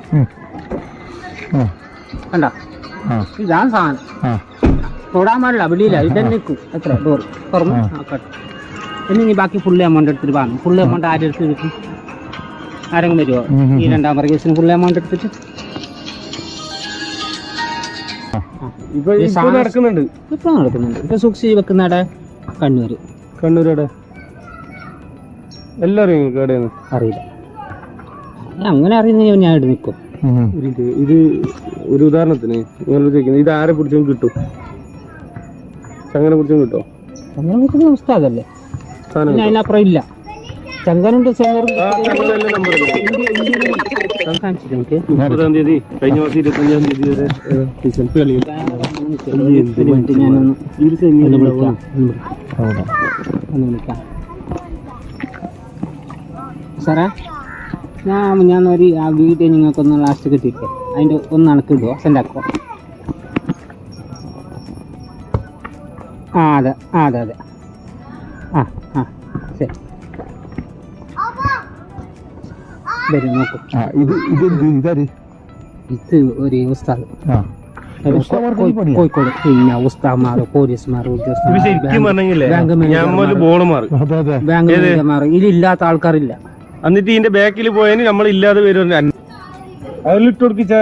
ആ. കണ്ട? ഇതാണ് സാധനം. തൊടാൻ പാടില്ല വെളിയില്ല ഇതന്നെ നിൽക്കും. എത്ര? ഡോർ തുറന്ന്. ആ. കട്ട്. ഇനി നീ ബാക്കി ഫുള്ള് എമൗണ്ട് എടുത്തിട്ട് പാടും ഫുള്ള് എമൗണ്ട് ആരും എടുത്ത് കിട്ടും? ആരെങ്കിലും വരുമോ ഈ രണ്ടാം വർഗീസിന് ഫുള്ള് എമൗണ്ട് എടുത്തിട്ട്? ഇപ്പൊ ഈ ഇപ്പൊ സാധനം- നടക്കുന്നുണ്ട്. ഇപ്പൊ നടക്കുന്നുണ്ട്. ഇപ്പൊ സൂക്ഷിച്ച് വെക്കുന്നവിടെ കണ്ണൂര്. കണ്ണൂരടെ എല്ലാരും അറിയില്ല. അങ്ങനെ അറിയുന്ന ഞാൻ ഇവിടെ നിൽക്കും. ഇത് ഒരു ഉദാഹരണത്തിന് ചോദിക്കുന്നത് ഇത് ആരെ പിടിച്ചും കിട്ടും? ചങ്ങനെ പിടിച്ചും കിട്ടോ? അങ്ങനെ കിട്ടുന്ന ഉസ്താദല്ലേ? അതിനപ്പുറം ഇല്ല. ചങ്കനുണ്ട് മുപ്പതാം തീയതി കഴിഞ്ഞ മാസം ഇരുപത്തഞ്ചാം തീയതി വരെ ഒന്ന് വിളിക്കാം. സാറേ? ഞാൻ ഞാൻ ഒരു ആ വീഡിയോ നിങ്ങൾക്കൊന്ന് ലാസ്റ്റ് കിട്ടിയിട്ട് അതിന്റെ ഒന്ന് കണക്ക് ഇടുമോ സെൻഡ് ആക്കോ ആ അതെ. ആ അതെ അതെ. ആ ആ ശരി. വരും നോക്കൂ. ആ ഇത് ഇതെന്ത് ഇതാര്? ഇത് ഒരു ഉസ്താദ്? കോഴിക്കോട് പിന്നെ ഉസ്താദ്മാർ പോലീസുമാർ ഉദ്യോഗസ്ഥന്മാർ ബാങ്ക് മാറി. ഇതിലില്ലാത്ത ആൾക്കാരില്ല. എന്നിട്ട് ഇതിന്റെ ബാക്കിൽ പോയതിന് നമ്മൾ ഇല്ലാതെ വരും അതിലിട്ട് കൊടുക്കിച്ചാ?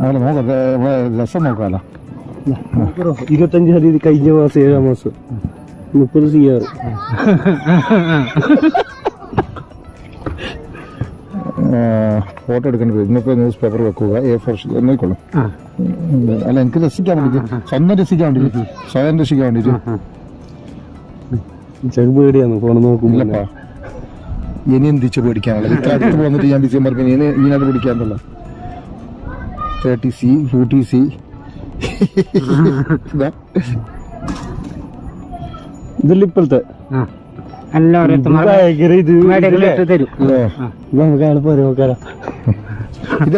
അങ്ങനെ നോക്കാം. ദേ, ഇവിടെ രസം നോക്കാലോ. ഇരുപത്തഞ്ചാം തീയതി കഴിഞ്ഞ മാസം ഏഴാം മാസം. മുപ്പത് സി ആറ് ഫോട്ടോ എടുക്കേണ്ടി വരും. ഇന്നിപ്പോ ന്യൂസ് പേപ്പർ വെക്കുക എ ഫോർ നോക്കിക്കോളും. അല്ല എനിക്ക് രസിക്കാൻ വേണ്ടി സ്വന്തം രസിക്കാൻ വേണ്ടി സ്വയം രസിക്കാൻ വേണ്ടിട്ട്. ചെറുപേടിയാണ് ഫോൺ നോക്കുമ്പോ. ഇനി എന്തിച്ച് പേടിക്കാനുള്ളത് ഇത്ര അടുത്ത് വന്നിട്ട് ഞാൻ ഡിസംബർ ഇനി ഇതിനകത്ത് പിടിക്കാനുള്ള തേർട്ടി സി ഫോർട്ടി സി ഇതിൽ ഇപ്പോഴത്തെ? പോരെ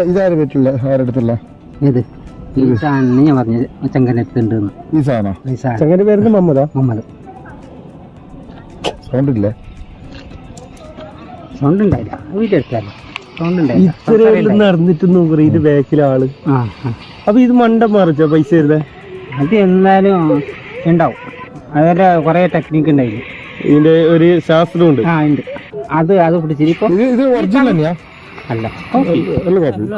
ഇതാരും പറ്റില്ല ആരടുത്തില്ല ഇത് ഈ സാധനം ഞാൻ പറഞ്ഞത് ചങ്കനത്തുണ്ട് ഈ സാധനം? ഈ സാധനം. ചങ്ങനെ പേരുന്ന മമ്മതാ മുഹമ്മദ് സൗണ്ട് ഇല്ലേ സൗണ്ട് ഉണ്ടായില്ല വീട്ടിൽ എടുത്താലോ സൗണ്ട് ഉണ്ടായില്ല ഇത്ര നടന്നിട്ട് നോക്കറ ഇത് ബാക്കിലെ ആൾ. അപ്പൊ ഇത് മണ്ടം മറിച്ചോ പൈസ വരുന്നേ അത് എന്നാലും ഉണ്ടാവും. അതിന്റെ കുറേ ടെക്നിക്ക് ഉണ്ടായില്ല ഇതിന്റെ ഒരു ശാസ്ത്രമുണ്ട്. ആ ഉണ്ട്. അത് അത് പിടിച്ചിരിക്കും അല്ല കോപ്പി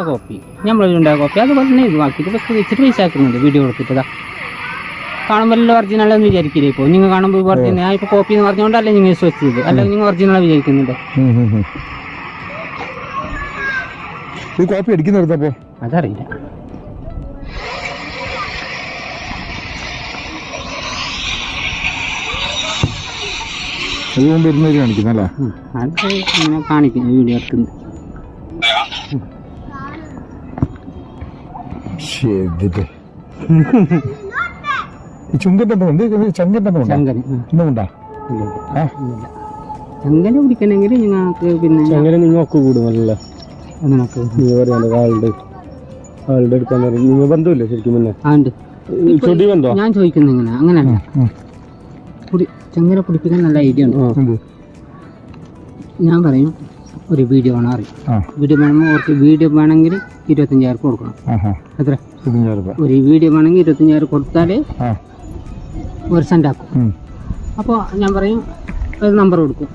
കോപ്പി നമ്മളുണ്ടായ കോപ്പി അത് പറഞ്ഞു ഇത് വെച്ച് വെച്ചിട്ട് പൈസ ആക്കുന്നുണ്ട്. വീഡിയോ കൊടുത്തിട്ടതാ കാണുമ്പോൾ എല്ലാം ഒറിജിനൽ എന്ന് വിചാരിക്കില്ലേ ഇപ്പോൾ നിങ്ങൾ കാണുമ്പോൾ ഒറിജിനൽ ഞാൻ ഇപ്പോൾ കോപ്പി എന്ന് പറഞ്ഞുകൊണ്ടല്ലേ നിങ്ങൾ വെച്ചത്? അല്ലെങ്കിൽ നിങ്ങൾ ഒറിജിനൽ വിചാരിക്കുന്നുണ്ട്. ഇത് കോപ്പി അടിക്കുന്നെടുത്തപ്പോ അതറിയില്ല. അതുകൊണ്ട് ഇരുന്നേര് കാണിക്കുന്നല്ലേ. അത് ഇങ്ങനെ കാണിക്കുന്നു വീഡിയോ എടുക്കുന്നത്. ശരി ഈ ചുങ്കന്റെ ഉണ്ട്? ചങ്കന്റെ ചങ്കന് ഇല്ല. ചങ്കന് പിടിക്കണമെങ്കിൽ നിങ്ങൾക്ക് പിന്നെ അങ്ങനെ നിങ്ങൾക്ക് കൂടുമല്ല നിങ്ങൾ പറയാണ്ട് ആളുടെ ആളുടെ എടുക്കാൻ പറയും. നിങ്ങൾ ബന്ധമില്ലേ ശരിക്കും പിന്നെ? ചൊടി ബന്ധോ? ഞാൻ ചോദിക്കുന്നു ഇങ്ങനെ അങ്ങനെയല്ല. കുടി ചങ്ങനെ പിടിപ്പിക്കാൻ നല്ല ഐഡിയ ഉണ്ട്. ഞാൻ പറയും ഒരു വീഡിയോ വേണം അറിയും. ആ. വീഡിയോ വേണമെങ്കിൽ അവർക്ക് വീഡിയോ വേണമെങ്കിൽ ഇരുപത്തഞ്ചായിരം കൊടുക്കണം. എത്ര? ഒരു വീഡിയോ വേണമെങ്കിൽ ഇരുപത്തഞ്ചായിരം കൊടുത്താലേ ആ. ഒരു സെൻഡ് ആക്കും. അപ്പോൾ ഞാൻ പറയും ഒരു നമ്പർ കൊടുക്കും.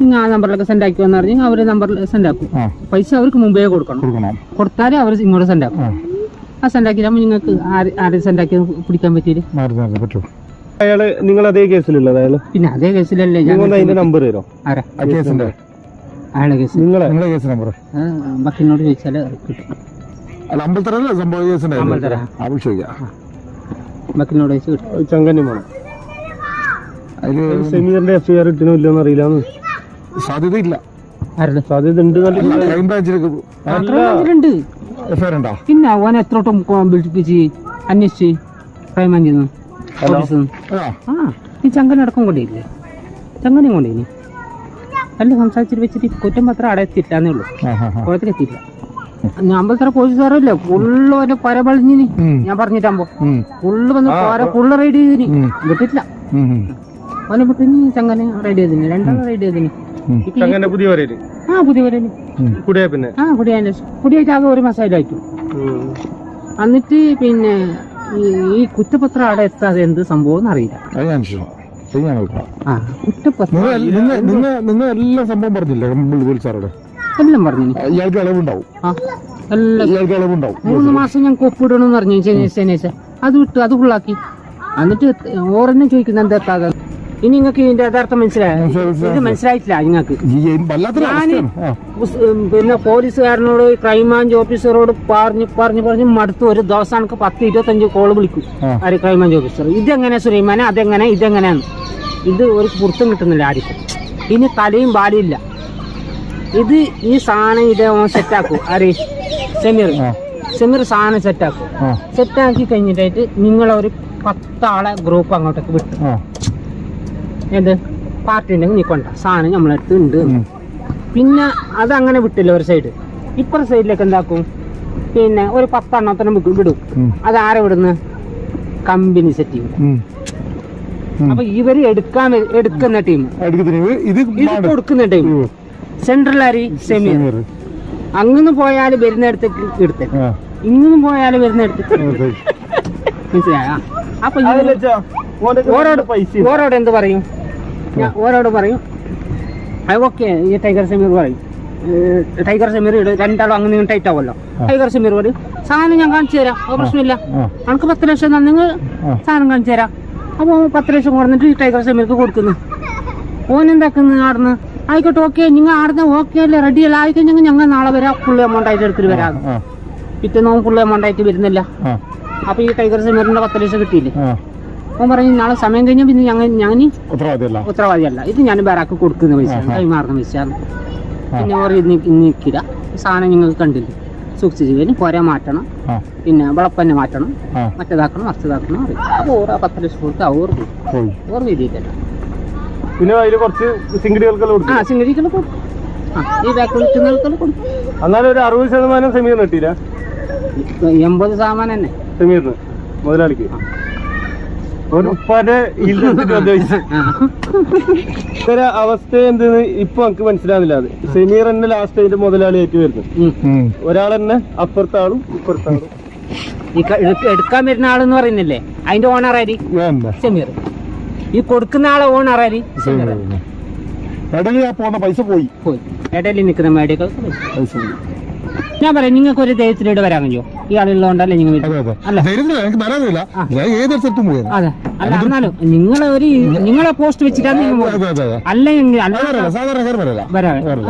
നിങ്ങൾ ആ നമ്പറിലൊക്കെ സെൻഡ് ആക്കി വന്നു പറഞ്ഞാൽ അവർ നമ്പറിൽ സെൻഡ് ആക്കും. പൈസ അവർക്ക് മുമ്പേ കൊടുക്കണം. കൊടുക്കണം. കൊടുത്താലേ അവർ ഇങ്ങോട്ട് സെൻഡ് ആക്കും. ആ. സെൻഡ് ആക്കിയാൽ നിങ്ങൾക്ക് ആര് ആര് സെൻഡ് ആക്കി പിടിക്കാൻ പറ്റിയില്ല തരാൻ അയാൾ നിങ്ങൾ അതേ കേസിലുള്ളത് അയാൾ? പിന്നെ അതേ കേസിലല്ലേ ഞാൻ അതിന്റെ നമ്പർ തരോ ആരാ? കേസിന്റെ അയാളെ കേസ് നിങ്ങളെ? നിങ്ങളെ കേസ് നമ്പർ ബക്കിനോട് ചോദിച്ചാൽ കിട്ടും. അല്ല അമ്പലത്തറല്ലേ സംഭവ കേസിന്റെ അമ്പലത്തറ. ആവശ്യമില്ല ചോദിച്ച് കിട്ടും. ചങ്കന്യം വേണം അതിൽ സെമീറിന്റെ എഫ് ഐ ആർ ഇട്ടിനോ ഇല്ലെന്ന് അറിയില്ലാന്ന്. സാധ്യതയില്ല. ആരുടെ? സാധ്യത ഉണ്ട് നല്ല ക്രൈം ബ്രാഞ്ചിലേക്ക് ഉണ്ട് എഫ്ഐആർ ഉണ്ടോ? പിന്നെ അവൻ എത്രോട്ടം വിളിപ്പിച്ച് അന്വേഷിച്ച് ക്രൈമാഞ്ചിൽ നിന്ന്? ആ. ഈ ചങ്കനടക്കം കൊണ്ടില്ലേ ചങ്കനെയും കൊണ്ടിനി അല്ല സംസാരിച്ചിട്ട് വെച്ചിട്ട് കുറ്റം പത്രം അവിടെ എത്തിയിട്ടാന്നേ ഉള്ളൂ. കുളത്തിലെത്തിയിട്ടില്ല കുളത്തിലെത്തിയില്ല ഞാൻ ഫുള്ള് പരപളിഞ്ഞിനി പറഞ്ഞിട്ടാകുമ്പോ. ഫുള്ള് വന്ന് പോര ഫുള്ള് റൈഡ് ചെയ്തിന്. വിട്ടിട്ടില്ല. അവനെ. ചങ്ങനെ വിട്ടിനി ചങ്കനെ റൈഡ് ചെയ്തിന്. രണ്ടാളും റൈഡ് ചെയ്തിന്. പുതിയ വരയിൽ ആ പുതിയ കുടിയാ പിന്നെ? ആ കുടിയാന്റെ കുടിയായിട്ട് ആകെ ഒരു മാസമായിട്ടായിട്ടു എന്നിട്ട് പിന്നെ ഈ- കുറ്റപത്രം അവിടെ എത്താതെ എന്ത് സംഭവം അറിയില്ല ആ കുറ്റപത്രം. നിങ്ങൾ എല്ലാ സംഭവം പറഞ്ഞില്ലേ? പോലീസുകാരോട് എല്ലാം പറഞ്ഞു ഇയാൾക്ക് ഇളവുണ്ടാവും. ഇയാൾക്ക് ഇളവുണ്ടാവും. മൂന്ന് മാസം ഞാൻ ഒപ്പിടണമെന്ന് പറഞ്ഞു ശനിയാഴ്ച അത് വിട്ടു അത് ഫുള്ളാക്കി എന്നിട്ട് ഓരോന്നും ചോദിക്കുന്ന എന്താ എത്താതെ ഇനി നിങ്ങൾക്ക് ഇതിന്റെ യഥാർത്ഥം മനസ്സിലായോ? ഇത് മനസ്സിലായിട്ടില്ല നിങ്ങൾക്ക്. ഉം, പിന്നെ പോലീസുകാരനോട് ക്രൈംബ്രാഞ്ച് ഓഫീസറോട് പറഞ്ഞു പറഞ്ഞു പറഞ്ഞ് മടുത്തു ഒരു ദിവസം എനിക്ക് പത്ത് ഇരുപത്തഞ്ച് കോൾ വിളിക്കും. ആര് ക്രൈംബ്രാഞ്ച് ഓഫീസർ? ഇതെങ്ങനെ സുലൈമാനെ? അതെങ്ങനെ? ഇതെങ്ങനെയാണ് ഇത് ഒരു പുറത്തും കിട്ടുന്നില്ല ആർക്കും. ഇനി തലയും ബാലിയില്ല ഇത് ഈ സാധനം ഇത് സെറ്റാക്കും ആര്? സെമീർ. സെമീർ സാധനം സെറ്റാക്കും സെറ്റാക്കി കഴിഞ്ഞിട്ടായിട്ട് നിങ്ങളൊരു പത്താളെ ഗ്രൂപ്പ് അങ്ങോട്ടേക്ക് വിട്ടു. എന്ത്? പാർട്ടി ഉണ്ടെങ്കിൽ നീ കൊണ്ട. സാധനം നമ്മളടുത്ത് ഉണ്ട്. പിന്നെ അതങ്ങനെ വിട്ടില്ല ഒരു സൈഡ് ഇപ്പുറ സൈഡിലേക്ക് എന്താക്കും? പിന്നെ ഒരു പത്തെണ്ണത്തിന് വിടും. അത് ആരെ വിടുന്ന? കമ്പനി സെറ്റ് ചെയ്യും. അപ്പൊ ഇവർ എടുക്കാൻ എടുക്കുന്ന ടീം ഇത് കൊടുക്കുന്ന ടീം. സെൻട്രൽ അരി സെമി. സമീർ. അങ്ങനെ പോയാൽ വരുന്നിടത്തേക്ക് എടുത്ത്. ഇങ്ങനെ പോയാൽ വരുന്നിടത്തേക്ക്. മനസ്സിലായ? അപ്പൊ ഓരോട് പൈസ ഓരോട് എന്ത് പറയും? ഞാൻ ഓരോട് പറയും. അത് ഓക്കെ ഈ ടൈഗർ സെമീർ പറയും. ടൈഗർ സെമീർ ഇടും രണ്ടാളും അങ്ങനെ ടൈറ്റ് ആവുമല്ലോ. ടൈഗർ സെമീർ പറയും സാധനം ഞാൻ കാണിച്ചു തരാം അത് പ്രശ്നമില്ല. അവൾക്ക് നമുക്ക് പത്ത് ലക്ഷം നിങ്ങൾ സാധനം കാണിച്ചു തരാം. അപ്പോൾ പത്ത് ലക്ഷം കൊടുത്തിട്ട് ഈ ടൈഗർ സെമീർക്ക് കൊടുക്കുന്നു. ഓൻ എന്താക്കുന്നു ആടുന്ന് ആയിക്കോട്ടെ ഓക്കെ നിങ്ങൾ ആടുന്ന ഓക്കെ അല്ലേ? റെഡി അല്ല? ആയിക്കഴിഞ്ഞെങ്കിൽ ഞങ്ങൾ നാളെ വരാം. ഫുൾ എമൗണ്ട് ആയിട്ട് എടുത്തിട്ട് വരാം. പിറ്റേന്ന് ഫുൾ എമൗണ്ട് ആയിട്ട് വരുന്നില്ല. അപ്പൊ ഈ ടൈഗർ സിമറിന്റെ പത്ത് ലക്ഷം കിട്ടിയില്ലേ. അവൻ പറഞ്ഞു നാളെ സമയം കഴിഞ്ഞാൽ പിന്നെ ഞങ്ങൾ ഞാൻ ഉത്തരവാദിയല്ല. ഇത് ഞാൻ ബാരാക്ക് കൊടുക്കുന്ന പൈസ. കൈമാറുന്ന പൈസ പിന്നെ ഓർ നിൽക്കില്ല സാധനം നിങ്ങൾക്ക് കണ്ടില്ല? സൂക്ഷിച്ചു ചെയ്യൽ പോരാ മാറ്റണം. പിന്നെ വിളപ്പന്നെ മാറ്റണം. മറ്റേതാക്കണം മറിച്ചതാക്കണം അറിയാം അപ്പോൾ ഓരോ പത്ത് ലക്ഷം കൊടുത്ത് അവർ ഓർ രീതിയില്ല പിന്നെ അതിൽ കുറച്ച് സിംഗിളുകൾക്കെല്ലാം ആ കൊടുക്കും കൊടുക്കും. ആ ഈ വിളിക്കുന്നവർക്കെല്ലാം കൊടുക്കും. എന്നാലും ഒരു അറുപത് ശതമാനം സെമീർ കിട്ടിയില്ല. എൺപത് ശതമാനം തന്നെ. സെമീറിന് മുതലാളിക്ക്. ഒരു ഉപ്പാന്റെ ഇത്തരം അവസ്ഥ എന്തെന്ന് ഇപ്പൊ നമുക്ക് മനസ്സിലാവില്ല അത്. സെമീർ തന്നെ ലാസ്റ്റ് അതിന്റെ മുതലാളിയായിട്ട് വരുന്നു. ഒരാൾ തന്നെ അപ്പുറത്തെ ആളും ഇപ്പുറത്തെ ആളും എടുക്കാൻ വരുന്ന ആളെന്ന് പറയുന്നില്ലേ? അതിന്റെ ഓണർ ആര്? വേണ്ട. സെമീർ. ഈ കൊടുക്കുന്ന ആളെ ഓൺ ഇടയിൽ പോകുന്ന പൈസ പോയി. പോയി. ഇടയിൽ നിൽക്കുന്ന മേടിയൊക്കെ പൈസ ഞാൻ പറയാം നിങ്ങൾക്ക് ഒരു ദൈവത്തിലൂടെ വരാൻ കഴിയുമോ? ഈ ആളുള്ളതുകൊണ്ടല്ലേ നിങ്ങൾ അതെ അല്ല. എന്നാലും നിങ്ങളെ ഒരു നിങ്ങളെ പോസ്റ്റ് വെച്ചിട്ടാണ് നിങ്ങൾ അല്ലെങ്കിൽ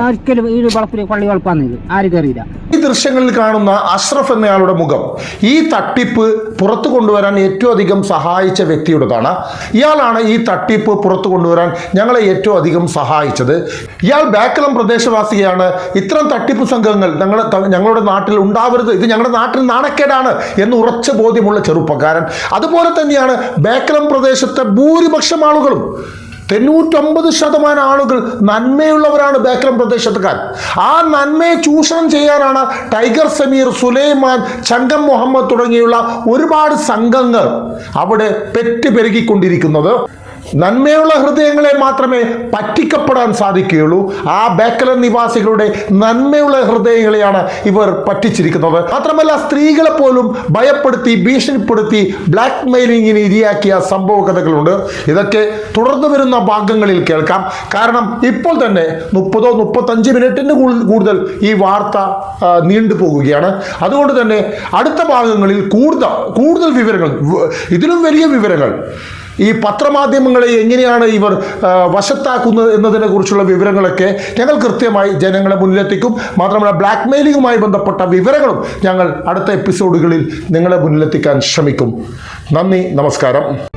ഒരിക്കലും ഈ വളപ്പിൽ പള്ളി വളപ്പാന്ന് ആര് കയറിയില്ല ഈ ദൃശ്യങ്ങളിൽ കാണുന്ന അഷ്റഫ് എന്നയാളുടെ മുഖം ഈ തട്ടിപ്പ് പുറത്തു കൊണ്ടുവരാൻ ഏറ്റവും അധികം സഹായിച്ച വ്യക്തിയുടേതാണ്. ഇയാളാണ് ഈ തട്ടിപ്പ് പുറത്തു കൊണ്ടുവരാൻ ഞങ്ങളെ ഏറ്റവും അധികം സഹായിച്ചത്. ഇയാൾ ബാക്കലം പ്രദേശവാസിയാണ്. ഇത്തരം തട്ടിപ്പ് സംഘങ്ങൾ ഞങ്ങളുടെ ഞങ്ങളുടെ നാട്ടിൽ ഉണ്ടാവരുത്. ഇത് ഞങ്ങളുടെ നാട്ടിൽ നാണക്കേടാണ് എന്ന് ഉറച്ച ബോധ്യമുള്ള ചെറുപ്പക്കാരൻ. അതുപോലെ തന്നെയാണ് ബേക്കലം പ്രദേശത്തെ ഭൂരിപക്ഷം ആളുകളും. തൊണ്ണൂറ്റൊമ്പത് ശതമാനം ആളുകൾ നന്മയുള്ളവരാണ് ബേക്കലം പ്രദേശത്തുകാർ. ആ നന്മയെ ചൂഷണം ചെയ്യാനാണ് ടൈഗർ സമീർ സുലൈമാൻ ചങ്കം മുഹമ്മദ് തുടങ്ങിയുള്ള ഒരുപാട് സംഘങ്ങൾ അവിടെ പെറ്റുപെരുകിക്കൊണ്ടിരിക്കുന്നത് നന്മയുള്ള ഹൃദയങ്ങളെ മാത്രമേ പറ്റിക്കപ്പെടാൻ സാധിക്കുകയുള്ളൂ. ആ ബേക്കലൻ നിവാസികളുടെ നന്മയുള്ള ഹൃദയങ്ങളെയാണ് ഇവർ പറ്റിച്ചിരിക്കുന്നത്. മാത്രമല്ല സ്ത്രീകളെ പോലും ഭയപ്പെടുത്തി ഭീഷണിപ്പെടുത്തി ബ്ലാക്ക് മെയിലിങ്ങിന് ഇരയാക്കിയ സംഭവ കഥകളുണ്ട്. ഇതൊക്കെ തുടർന്നു വരുന്ന ഭാഗങ്ങളിൽ കേൾക്കാം. കാരണം ഇപ്പോൾ തന്നെ മുപ്പതോ മുപ്പത്തഞ്ച് മിനിറ്റിന് കൂടുതൽ ഈ വാർത്ത നീണ്ടു പോകുകയാണ്. അതുകൊണ്ട് തന്നെ അടുത്ത ഭാഗങ്ങളിൽ കൂടുതൽ കൂടുതൽ വിവരങ്ങൾ ഇതിലും വലിയ വിവരങ്ങൾ. ഈ പത്രമാധ്യമങ്ങളെ എങ്ങനെയാണ് ഇവർ വശത്താക്കുന്നത് എന്നതിനെ കുറിച്ചുള്ള വിവരങ്ങളൊക്കെ ഞങ്ങൾ കൃത്യമായി ജനങ്ങളെ മുന്നിലെത്തിക്കും. മാത്രമല്ല ബ്ലാക്ക് മെയിലിങ്ങുമായി ബന്ധപ്പെട്ട വിവരങ്ങളും ഞങ്ങൾ അടുത്ത എപ്പിസോഡുകളിൽ നിങ്ങളെ മുന്നിലെത്തിക്കാൻ ശ്രമിക്കും. നന്ദി നമസ്കാരം.